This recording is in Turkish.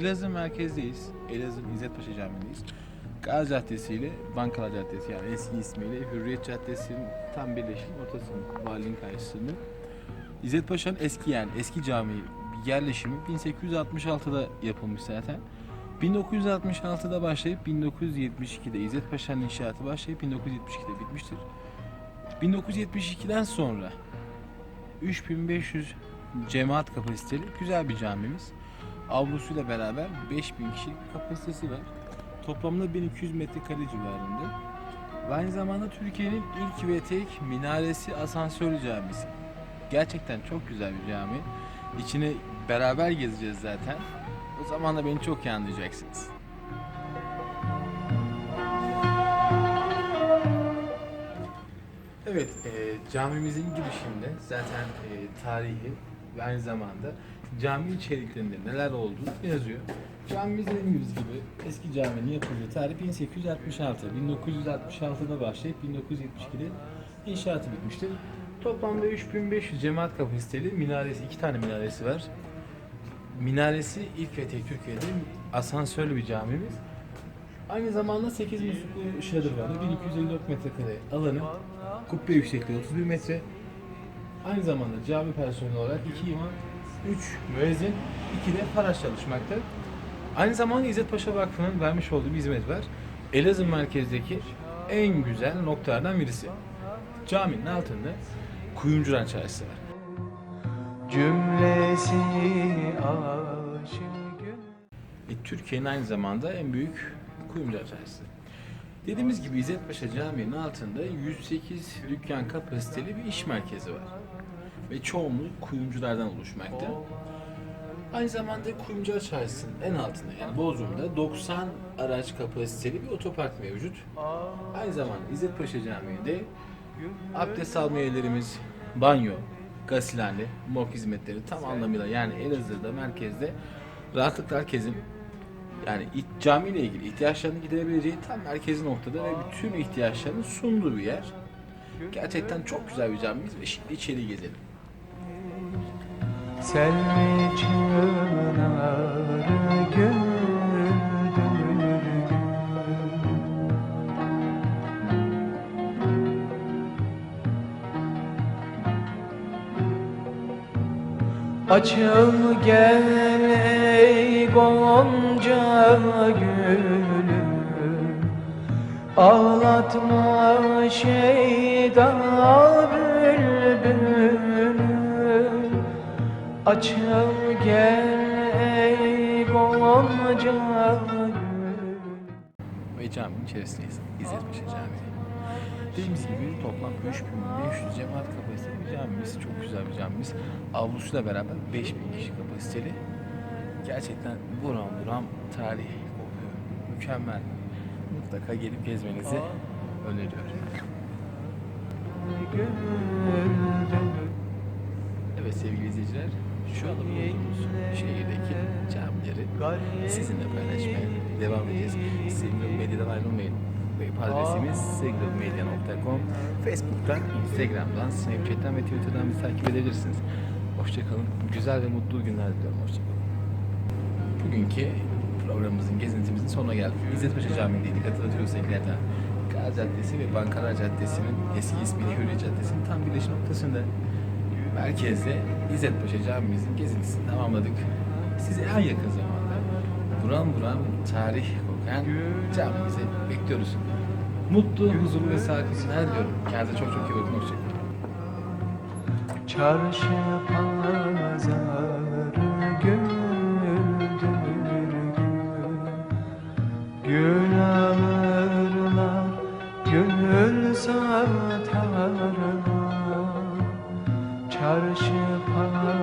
Elazığ merkezdeyiz. Elazığ İzzet Paşa Camii'ndeyiz. Gazi Caddesi ile Bankalar Caddesi yani eski ismiyle Hürriyet Caddesi'nin tam birleşim ortasında, valinin karşısında. İzzet Paşa'nın eski yani eski cami yerleşimi 1866'da yapılmış zaten. 1966'da başlayıp 1972'de İzzet Paşa'nın inşaatı başlayıp 1972'de bitmiştir. 1972'den sonra 3500 cemaat kapasiteli güzel bir camimiz. Avlusuyla beraber 5000 kişilik kapasitesi var. Toplamda 1200 metrekare civarında. Ve aynı zamanda Türkiye'nin ilk ve tek minaresi asansörlü camisi. Gerçekten çok güzel bir cami. İçine beraber gezeceğiz zaten. O zaman da beni çok iyi anlayacaksınız. Evet, e, camimizin girişinde zaten e, tarihi ve aynı zamanda cami içeriklerinde neler olduğu yazıyor. Camimiz dediğimiz gibi eski caminin yapıldığı tarih 1866. 1966'da başlayıp 1972'de inşaatı bitmiştir. Toplamda 3500 cemaat kapasiteli minaresi, iki tane minaresi var. Minaresi ilk ve tek Türkiye'de asansörlü bir camimiz. Aynı zamanda 8 musluklu şadırvanı, 1254 metrekare alanı, kubbe yüksekliği 31 metre. Aynı zamanda cami personeli olarak 2 imam, 3 müezzin, 2 de faraş çalışmakta. Aynı zamanda İzzet Paşa Vakfı'nın vermiş olduğu bir hizmet var. Elazığ merkezdeki en güzel noktalardan birisi. Caminin altında Kuyumcuran Çarşısı var. Cümlesi E, Türkiye'nin aynı zamanda en büyük kuyumcular çarşısı. Dediğimiz gibi İzzet Paşa Camii'nin altında 108 dükkan kapasiteli bir iş merkezi var. Ve çoğunluğu kuyumculardan oluşmakta. Aynı zamanda Kuyumcular Çarşısı'nın en altında yani Bodrum'da 90 araç kapasiteli bir otopark mevcut. Aynı zamanda İzzet Paşa Camii'nde abdest alma yerlerimiz, banyo, gazilhane, mok hizmetleri tam anlamıyla yani Elazığ'da merkezde rahatlıkla herkesin yani it- camiyle ilgili ihtiyaçlarını giderebileceği tam merkezi noktada ve bütün ihtiyaçlarını sunduğu bir yer. Gerçekten çok güzel bir camimiz ve şimdi içeri gezelim. Selvi çınarı güldürdü Açıl gel ey gonca gülüm. Ağlatma şeyda bülbülüm Açıl gel ey gonca ve caminin içerisindeyiz. İzzet Paşa Camii. Dediğimiz gibi toplam 3500 cemaat kapasiteli bir camimiz. Çok güzel bir camimiz. Avlusuyla beraber 5000 kişi kapasiteli. Gerçekten buram buram tarih kokuyor. Mükemmel. Mutlaka gelip gezmenizi öneriyorum. Evet sevgili izleyiciler, şu anda bulunduğumuz şehirdeki camileri sizinle paylaşmaya devam edeceğiz. Signal Medya'dan ayrılmayın. Web adresimiz signalmedia.com Facebook'tan, Instagram'dan, Snapchat'ten ve Twitter'dan bizi takip edebilirsiniz. Hoşçakalın. Güzel ve mutlu günler diliyorum. Hoşçakalın. Bugünkü programımızın, gezintimizin sonuna geldik. İzzet Paşa Camii'ndeydik. Hatırlatıyoruz tekrardan. Gazi Caddesi ve Bankalar Caddesi'nin eski ismiyle Hürriyet Caddesi'nin tam birleşim noktasında merkezde İzzet Paşa Camimizin gezintisini tamamladık. Sizi en yakın zamanda buram buram tarih kokan camimize bekliyoruz. Mutlu, huzurlu ve sağlıklı günler diliyorum. Kendinize çok çok iyi bakın. Hoşçakalın. Çarşı pazarı Çarşı pazarı